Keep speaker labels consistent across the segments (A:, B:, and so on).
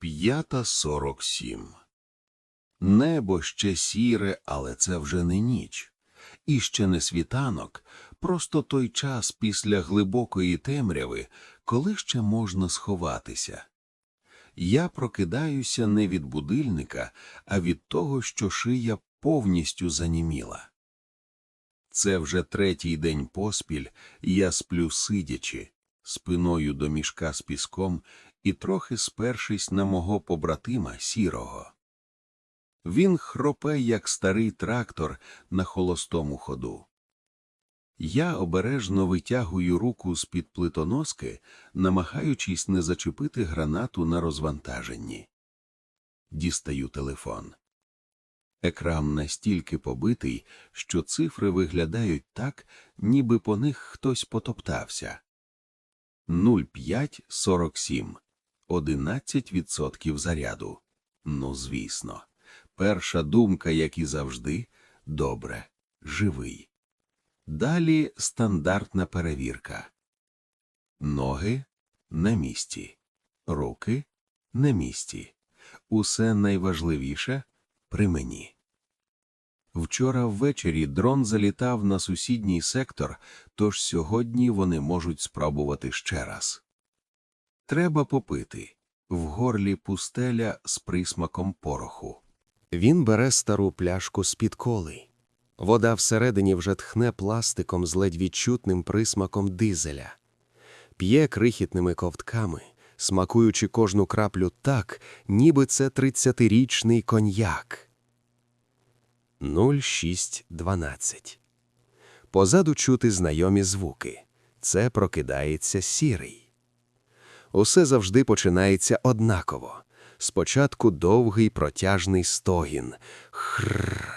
A: П'ята сорок сім. Небо ще сіре, але це вже не ніч. І ще не світанок, просто той час після глибокої темряви, коли ще можна сховатися. Я прокидаюся не від будильника, а від того, що шия повністю заніміла. Це вже третій день поспіль, я сплю сидячи, спиною до мішка з піском і трохи спершись на мого побратима сірого. Він хропе, як старий трактор на холостому ходу. Я обережно витягую руку з-під плитоноски, намагаючись не зачепити гранату на розвантаженні. Дістаю телефон. Екран настільки побитий, що цифри виглядають так, ніби по них хтось потоптався. 0547. 11% заряду. Ну, звісно. Перша думка, як і завжди, добре, живий. Далі стандартна перевірка. Ноги на місці, руки на місці. Усе найважливіше при мені. Вчора ввечері дрон залітав на сусідній сектор, тож сьогодні вони можуть спробувати ще раз. Треба попити. В горлі пустеля з присмаком пороху.
B: Він бере стару пляшку з-під коли. Вода всередині вже тхне пластиком з ледь відчутним присмаком дизеля. П'є крихітними ковтками, смакуючи кожну краплю так, ніби це тридцятирічний коньяк. 0612. Позаду чути знайомі звуки. Це прокидається сірий. Усе завжди починається однаково. Спочатку довгий протяжний стогін. Хрррр.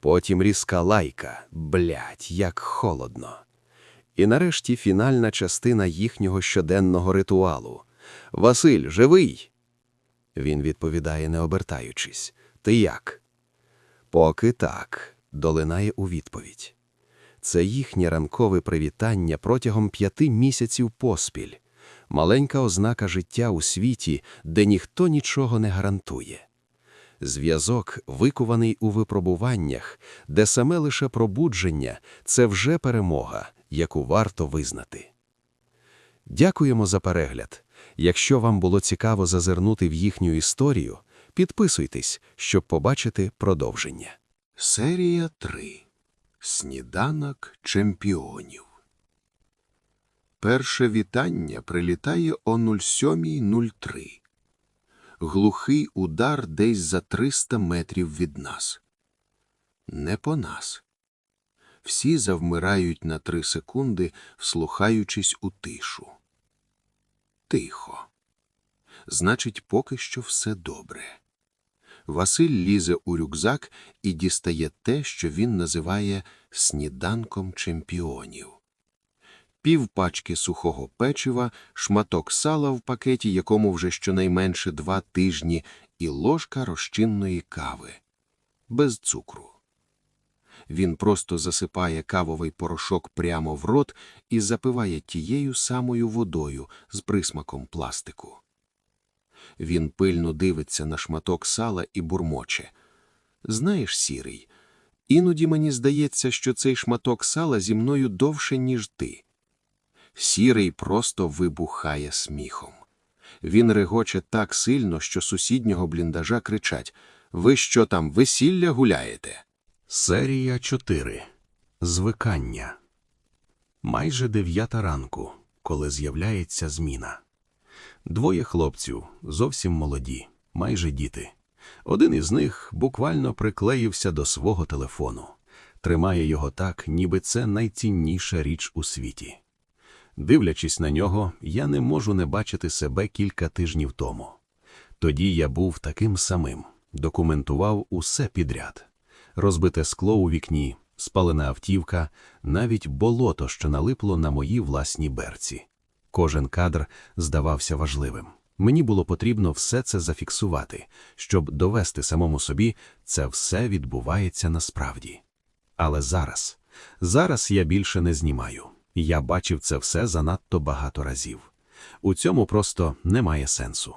B: Потім різка лайка. Блять, як холодно. І нарешті фінальна частина їхнього щоденного ритуалу. Василь, живий? Він відповідає, не обертаючись. Ти як? Поки так, долинає у відповідь. Це їхнє ранкове привітання протягом п'яти місяців поспіль маленька ознака життя у світі, де ніхто нічого не гарантує. Зв'язок, викуваний у випробуваннях, де саме лише пробудження це вже перемога, яку варто визнати. Дякуємо за перегляд. Якщо вам було цікаво зазирнути в їхню історію, підписуйтесь, щоб побачити продовження.
A: Серія 3. Сніданок чемпіонів. Перше вітання прилітає о 07.03. Глухий удар десь за 300 метрів від нас. Не по нас. Всі завмирають на три секунди, вслухаючись у тишу. Тихо. Значить, поки що все добре. Василь лізе у рюкзак і дістає те, що він називає сніданком чемпіонів. Пів пачки сухого печива, шматок сала в пакеті, якому вже щонайменше два тижні, і ложка розчинної кави. Без цукру. Він просто засипає кавовий порошок прямо в рот і запиває тією самою водою з присмаком пластику. Він пильно дивиться на шматок сала і бурмоче. Знаєш, сірий, іноді мені здається, що цей шматок сала зі мною довше, ніж ти. Сірий просто вибухає сміхом. Він регоче так сильно, що сусіднього бліндажа кричать Ви що там, весілля гуляєте? Серія 4. Звикання. Майже дев'ята ранку, коли з'являється зміна. Двоє хлопців, зовсім молоді, майже діти. Один із них буквально приклеївся до свого телефону, тримає його так, ніби це найцінніша річ у світі. Дивлячись на нього, я не можу не бачити себе кілька тижнів тому. Тоді я був таким самим, документував усе підряд: розбите скло у вікні, спалена автівка, навіть болото, що налипло на мої власні берці. Кожен кадр здавався важливим. Мені було потрібно все це зафіксувати, щоб довести самому собі, це все відбувається насправді. Але зараз, зараз я більше не знімаю. Я бачив це все занадто багато разів. У цьому просто немає сенсу.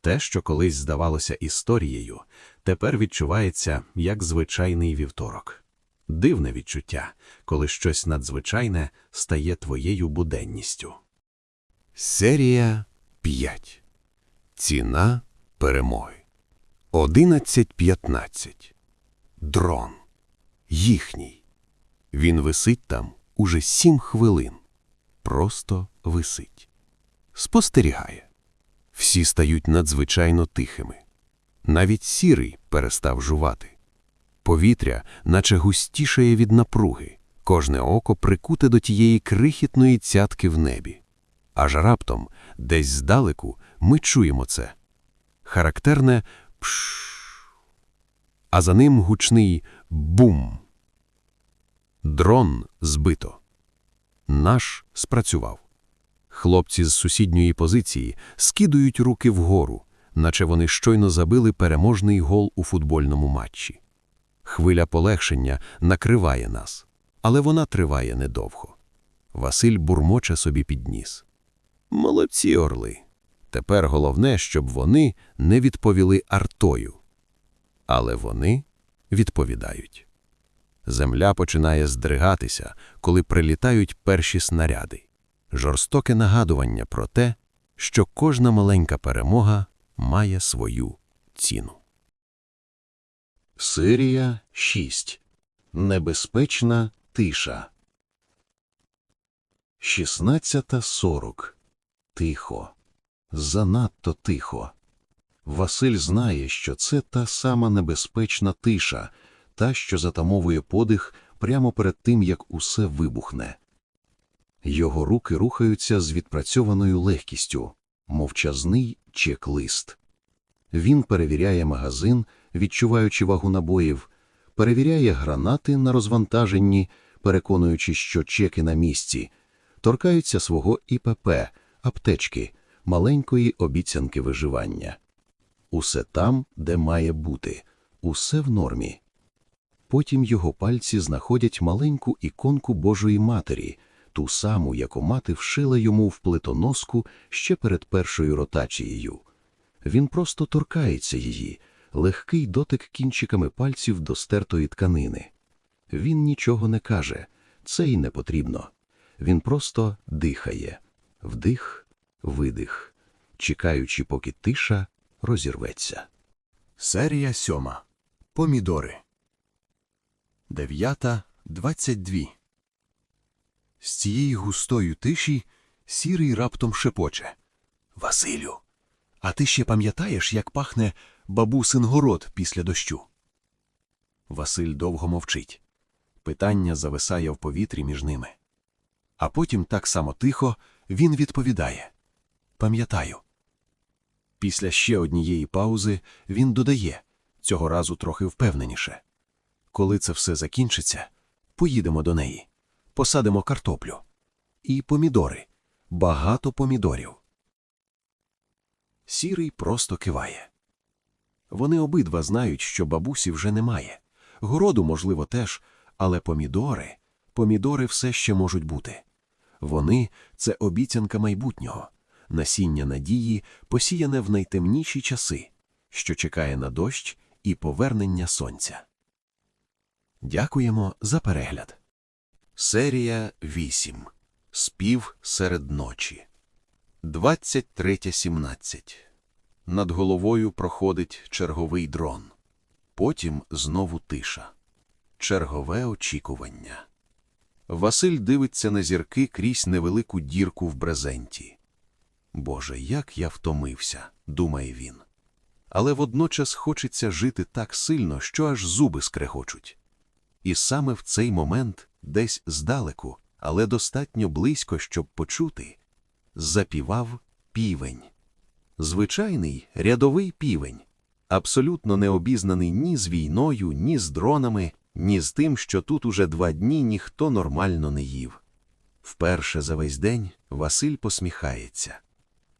B: Те, що колись здавалося історією, тепер відчувається як звичайний вівторок. Дивне відчуття, коли щось надзвичайне стає твоєю буденністю. Серія 5. Ціна перемоги. 11.15. Дрон. Їхній. Він висить там уже сім хвилин. Просто висить. Спостерігає. Всі стають надзвичайно тихими. Навіть сірий перестав жувати. Повітря, наче густішає від напруги, кожне око прикуте до тієї крихітної цятки в небі. Аж раптом, десь здалеку, ми чуємо це. Характерне пш, а за ним гучний бум. Дрон збито. Наш спрацював. Хлопці з сусідньої позиції скидують руки вгору, наче вони щойно забили переможний гол у футбольному матчі. Хвиля полегшення накриває нас, але вона триває недовго. Василь бурмоче собі підніс. Молодці орли. Тепер головне, щоб вони не відповіли артою. Але вони відповідають. Земля починає здригатися, коли прилітають перші снаряди. Жорстоке нагадування про те, що кожна маленька перемога має свою ціну.
A: Серія 6. Небезпечна тиша. 16.40. Тихо. Занадто тихо. Василь знає, що це та сама небезпечна тиша, та, що затамовує подих прямо перед тим, як усе вибухне. Його руки рухаються з відпрацьованою легкістю, мовчазний чек-лист. Він перевіряє магазин, відчуваючи вагу набоїв, перевіряє гранати на розвантаженні, переконуючи, що чеки на місці, торкаються свого ІПП, аптечки, маленької обіцянки виживання. Усе там, де має бути, усе в нормі. Потім його пальці знаходять маленьку іконку Божої Матері, ту саму, яку мати вшила йому в плитоноску ще перед першою ротацією. Він просто торкається її, легкий дотик кінчиками пальців до стертої тканини. Він нічого не каже, це й не потрібно. Він просто дихає вдих, видих, чекаючи, поки тиша розірветься.
B: Серія сьома. Помідори. Дев'ята двадцять дві. З цієї густої тиші сірий раптом шепоче. Василю, а ти ще пам'ятаєш, як пахне бабусин город після дощу? Василь довго мовчить. Питання зависає в повітрі між ними. А потім так само тихо він відповідає Пам'ятаю. Після ще однієї паузи він додає, цього разу трохи впевненіше. Коли це все закінчиться, поїдемо до неї, посадимо картоплю. І помідори, багато помідорів. Сірий просто киває. Вони обидва знають, що бабусі вже немає. Городу, можливо, теж, але помідори, помідори все ще можуть бути. Вони це обіцянка майбутнього, насіння надії, посіяне в найтемніші часи, що чекає на дощ і повернення сонця. Дякуємо за перегляд. Серія 8. Спів серед ночі. 23.17. Над головою проходить черговий дрон. Потім знову тиша. Чергове очікування. Василь дивиться на зірки крізь невелику дірку в брезенті. Боже, як я втомився, думає він. Але водночас хочеться жити так сильно, що аж зуби скрегочуть. І саме в цей момент, десь здалеку, але достатньо близько, щоб почути, запівав півень. Звичайний рядовий півень, абсолютно не обізнаний ні з війною, ні з дронами, ні з тим, що тут уже два дні ніхто нормально не їв. Вперше за весь день Василь посміхається.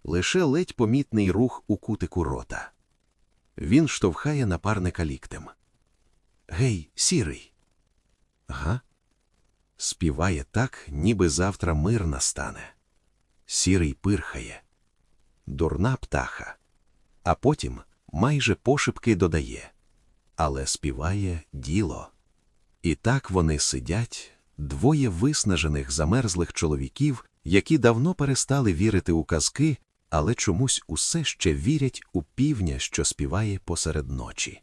B: Лише ледь помітний рух у кутику рота. Він штовхає напарника ліктем. Гей, сірий. Га? Співає так, ніби завтра мир настане. Сірий пирхає. Дурна птаха. а потім майже пошепки додає Але співає діло. І так вони сидять, двоє виснажених замерзлих чоловіків, які давно перестали вірити у казки, але чомусь усе ще вірять у півня, що співає посеред ночі.